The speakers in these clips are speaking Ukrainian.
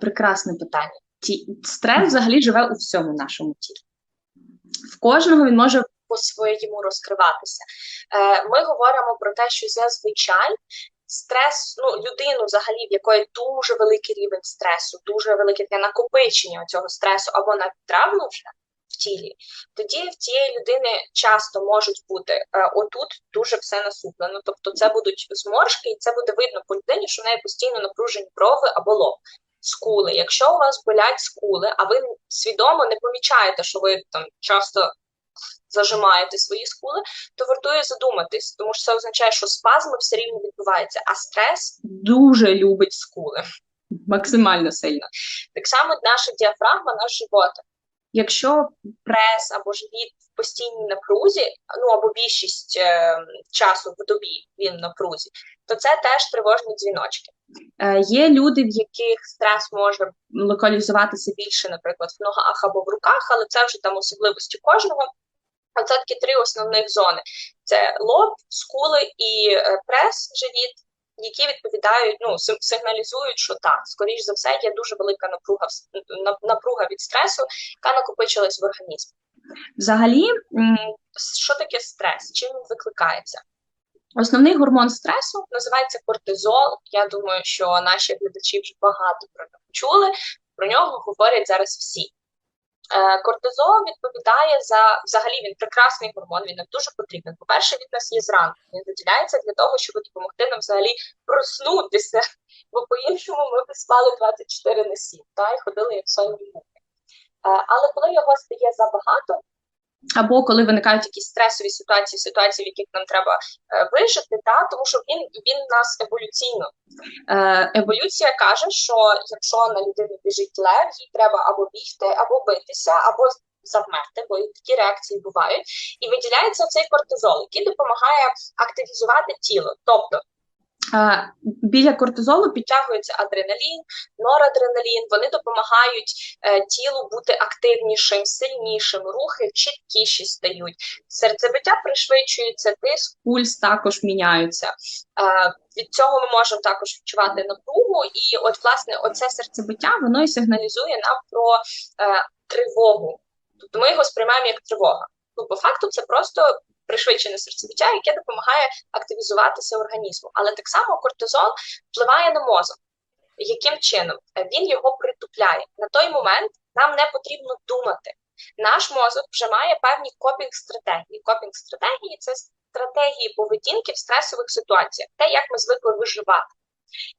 Прекрасне питання. Стрес взагалі живе у всьому нашому тілі. В кожного він може по-своєму розкриватися. Е, Ми говоримо про те, що зазвичай стрес, ну, людину взагалі, в якої дуже великий рівень стресу, дуже велике таке накопичення цього стресу або навіть травми вже в тілі, тоді в цієї людини часто можуть бути е, отут дуже все насуплено. Тобто це будуть зморшки, і це буде видно по людині, що в неї постійно напружені брови або лоб. Скули. Якщо у вас болять скули, а ви свідомо не помічаєте, що ви там часто зажимаєте свої скули, то вартує задуматись, тому що це означає, що спазми все рівно відбуваються, а стрес дуже любить скули, максимально сильно. Так само наша діафрагма, наш живот. Якщо прес або живіт в постійній напрузі, ну або більшість е, часу в добі він в напрузі, то це теж тривожні дзвіночки. Е, є люди, в яких стрес може локалізуватися більше, наприклад, в ногах або в руках, але це вже там особливості кожного. Це такі три основних зони: це лоб, скули і е, прес, живіт, які відповідають, ну сигналізують, що так, скоріш за все, є дуже велика напруга напруга від стресу, яка накопичилась в організмі. Взагалі, що таке стрес? Чим він викликається? Основний гормон стресу називається кортизол. Я думаю, що наші глядачі вже багато про нього чули. Про нього говорять зараз всі. Е, Кортизол відповідає за взагалі він прекрасний гормон, він нам дуже потрібен. По-перше, він нас є зранку. Він виділяється для того, щоб допомогти нам взагалі проснутися, бо по-іншому ми б спали 24 на 7, та й ходили як сонні мухи. Е, Але коли його стає забагато, або коли виникають якісь стресові ситуації, ситуації, в яких нам треба е, вижити, та тому що він він нас еволюційно. Е, еволюція каже, що якщо на людину біжить лев, їй треба або бігти, або битися, або завмерти, бо такі реакції бувають. І виділяється цей кортизол, який допомагає активізувати тіло. Тобто біля кортизолу підтягується адреналін, норадреналін, вони допомагають е, тілу бути активнішим, сильнішим, рухи чіткіші стають, серцебиття пришвидшується, тиск, пульс також міняються. Е, від цього ми можемо також відчувати напругу, і от власне оце серцебиття воно і сигналізує нам про е, тривогу. Тобто ми його сприймаємо як тривога. Ну, по факту, це просто пришвидшене серцебиття, яке допомагає активізуватися організму. Але так само кортизол впливає на мозок. Яким чином? Він його притупляє. На той момент нам не потрібно думати. Наш мозок вже має певні копінг-стратегії. Копінг-стратегії це стратегії поведінки в стресових ситуаціях, те, як ми звикли виживати.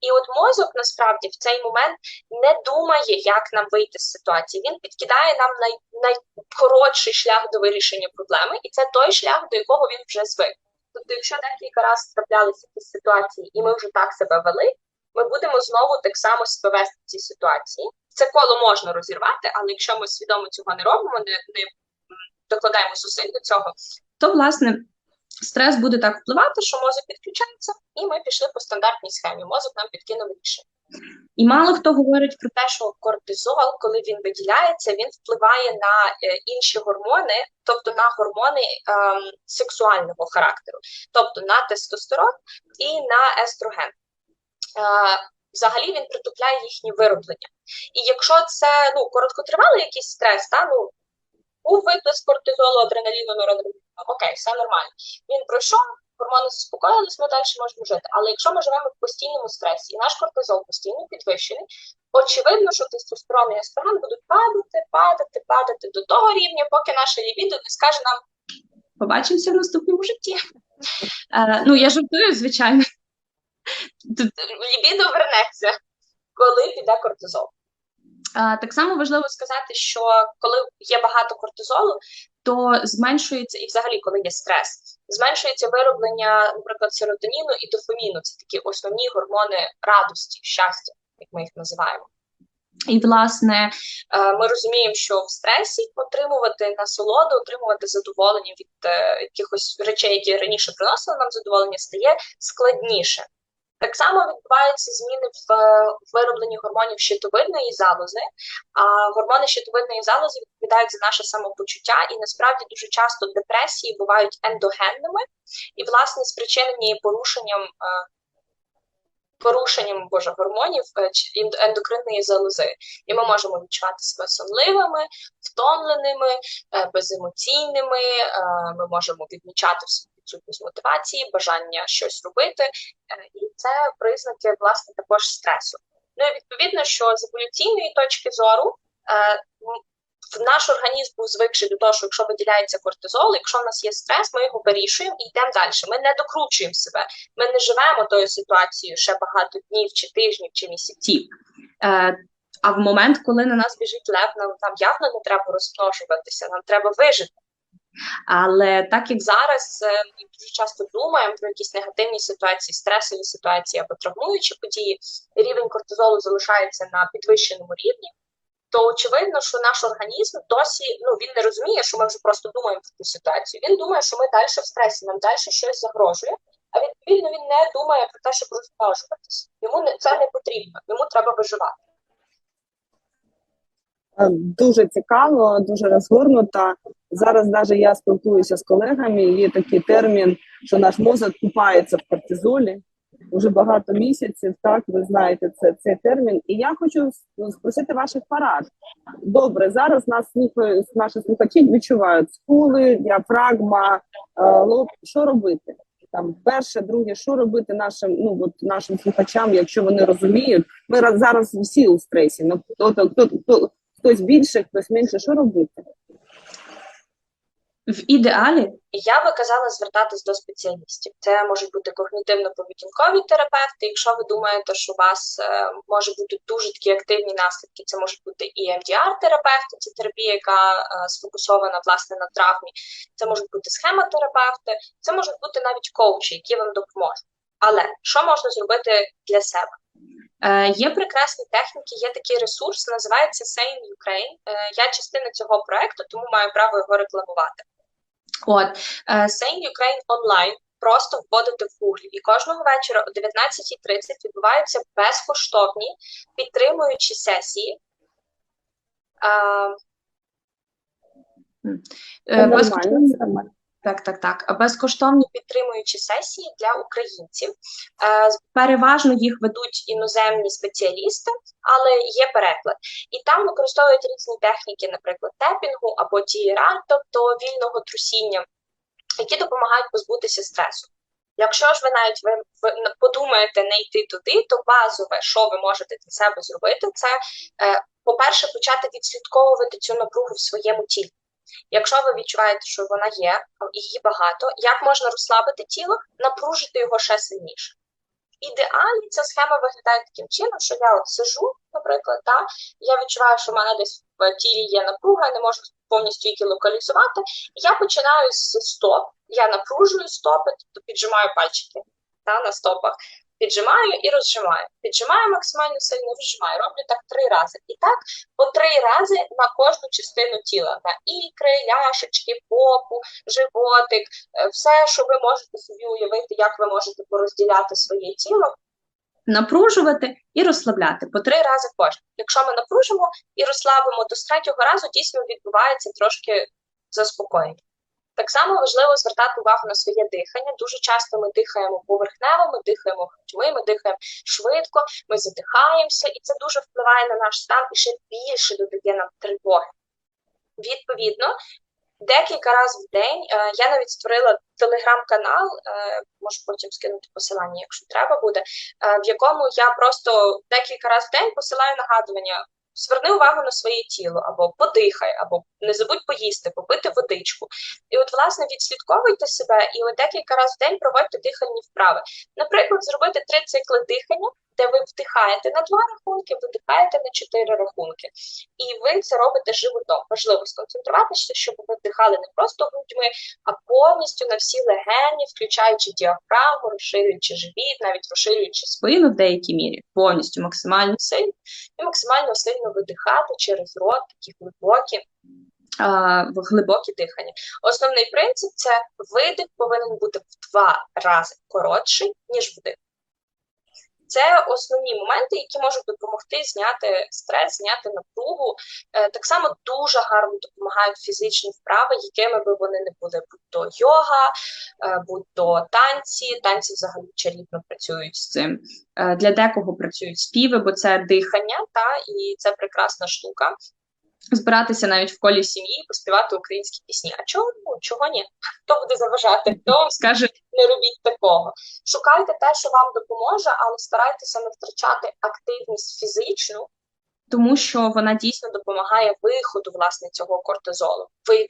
І от мозок насправді в цей момент не думає, як нам вийти з ситуації. Він підкидає нам най, найкоротший шлях до вирішення проблеми, і це той шлях, до якого він вже звик. Тобто, якщо декілька разів траплялися якісь ситуації, і ми вже так себе вели, ми будемо знову так само себе вести в цій ситуації. Це коло можна розірвати, але якщо ми свідомо цього не робимо, не, не докладаємо зусиль до цього, то власне. Стрес буде так впливати, що мозок підключається, і ми пішли по стандартній схемі. Мозок нам підкинув рішення. І мало хто говорить про те, що кортизол, коли він виділяється, він впливає на е, інші гормони, тобто на гормони е, сексуального характеру, тобто на тестостерон і на естроген. Е, взагалі він притупляє їхнє вироблення. І якщо це ну, короткотривалий якийсь стрес, та, ну, був виплеск кортизолу, адреналіну, норадреналіну, окей, все нормально. Він пройшов, гормони заспокоїлись, ми далі можемо жити. Але якщо ми живемо в постійному стресі, і наш кортизол постійно підвищений, очевидно, що тестостерон і естроген будуть падати, падати, падати до того рівня, поки наша лібідо не скаже нам побачимося в наступному житті. Е, ну, я жартую, звичайно. Тут лібідо вернеться, коли піде кортизол. Так само важливо сказати, що коли є багато кортизолу, то зменшується і взагалі, коли є стрес, зменшується вироблення, наприклад, серотоніну і дофаміну. Це такі основні гормони радості, щастя, як ми їх називаємо. І, власне, ми розуміємо, що в стресі отримувати насолоду, отримувати задоволення від е, якихось речей, які раніше приносили нам задоволення, стає складніше. Так само відбуваються зміни в виробленні гормонів щитовидної залози, а гормони щитовидної залози відповідають за наше самопочуття, і насправді дуже часто депресії бувають ендогенними і, власне, спричинені порушенням порушенням боже гормонів е, ендокринної залози, і ми можемо відчувати себе сонливими, втомленими, е, беземоційними. Е, ми можемо відмічати відсутність мотивації, бажання щось робити, це признаки власне також стресу. Ну і відповідно, що з еволюційної точки зору наш організм був звикший до того, що якщо виділяється кортизол, якщо в нас є стрес, ми його вирішуємо і йдемо далі. Ми не докручуємо себе, ми не живемо тою ситуацією ще багато днів, чи тижнів, чи місяців. Е, А в момент, коли на нас біжить лев, нам там явно не треба розмножуватися, нам треба вижити. Але так як зараз е, ми дуже часто думаємо про якісь негативні ситуації, стресові ситуації або травмуючі події, рівень кортизолу залишається на підвищеному рівні то очевидно, що наш організм досі ну він не розуміє, що ми вже просто думаємо про цю ситуацію. Він думає, що ми далі в стресі, нам далі щось загрожує. А відповідно він не думає про те, щоб розмножуватися. Йому не це не потрібно, йому треба виживати. Е, дуже цікаво, дуже розгорнуто. Зараз навіть я спілкуюся з колегами. Є такий термін, що наш мозок купається в кортизолі вже багато місяців. Так, ви знаєте це цей термін. І я хочу спросити ваших парад. Добре, зараз нас слухають наші слухачі відчувають скули, діафрагма, е, лоб. Що робити? Там перше, друге, що робити нашим ну от нашим слухачам, якщо вони розуміють, ми зараз всі у стресі. Ну хто хто, хто хтось більше, хтось менше, що робити? В ідеалі я би казала звертатись до спеціалістів. Це можуть бути когнітивно-поведінкові терапевти. Якщо ви думаєте, що у вас е, може бути дуже такі активні наслідки, це можуть бути і MDR-терапевти, це терапія, яка е, сфокусована власне на травмі. Це можуть бути схемотерапевти, це можуть бути навіть коучі, які вам допоможуть. Але що можна зробити для себе? Е, Є прекрасні техніки, є такий ресурс, називається Sane Ukraine. Е, Я частина цього проекту, тому маю право його рекламувати. От е, Sane Ukraine онлайн. Просто вводити в гуглі, і кожного вечора о 19.30 відбуваються безкоштовні підтримуючі сесії. Це безкоштовні, так, так, так. Безкоштовні підтримуючі сесії для українців. Е, переважно їх ведуть іноземні спеціалісти, але є переклад. І там використовують різні техніки, наприклад, тепінгу або тієра, тобто вільного трусіння, які допомагають позбутися стресу. Якщо ж ви навіть ви, подумаєте не йти туди, то базове, що ви можете для себе зробити, це, е, по-перше, почати відслідковувати цю напругу в своєму тілі. Якщо ви відчуваєте, що вона є, її багато, як можна розслабити тіло, напружити його ще сильніше. Ідеалі ця схема виглядає таким чином, що я от сижу, наприклад, та, я відчуваю, що в мене десь в тілі є напруга, я не можу повністю її локалізувати. Я починаю з стоп, я напружую стопи, тобто піджимаю пальчики та, на стопах піджимаю і розжимаю. Піджимаю максимально сильно, розжимаю. Роблю так три рази. І так по три рази на кожну частину тіла: на ікри, ляшечки, попу, животик, е, все, що ви можете собі уявити, як ви можете порозділяти своє тіло. Напружувати і розслабляти по три рази кожен. Якщо ми напружимо і розслабимо, то з третього разу дійсно відбувається трошки заспокоєння. Так само важливо звертати увагу на своє дихання. Дуже часто ми дихаємо поверхнево, ми дихаємо грудьми, ми дихаємо швидко, ми задихаємося, і це дуже впливає на наш стан і ще більше додає нам тривоги. Відповідно, декілька разів в день е, я навіть створила телеграм-канал, е, можу потім скинути посилання, якщо треба буде, е, в якому я просто декілька разів в день посилаю нагадування зверни увагу на своє тіло, або подихай, або не забудь поїсти, попити водичку. І от, власне, відслідковуйте себе і от декілька разів в день проводьте дихальні вправи. Наприклад, зробити три цикли дихання де ви вдихаєте на два рахунки, видихаєте на чотири рахунки. І ви це робите животом. Важливо сконцентруватися, щоб ви вдихали не просто грудьми, а повністю на всі легені, включаючи діафрагму, розширюючи живіт, навіть розширюючи спину в деякій мірі, повністю максимально сильно і максимально сильно видихати через рот, такі глибокі. Глибокі дихання. Основний принцип це видих повинен бути в два рази коротший, ніж вдих. Це основні моменти, які можуть допомогти зняти стрес, зняти напругу. Е, Так само дуже гарно допомагають фізичні вправи, якими би вони не були, будь то йога, е, будь то танці. Танці взагалі чарівно працюють з цим. Е, Для декого працюють співи, бо це дихання, та і це прекрасна штука. Збиратися навіть в колі сім'ї, поспівати українські пісні. А чого ну, чого ні? Хто буде заважати? Хто вам скаже, не робіть такого? Шукайте те, що вам допоможе, але старайтеся не втрачати активність фізичну, тому що вона дійсно допомагає виходу власне цього кортизолу. Ви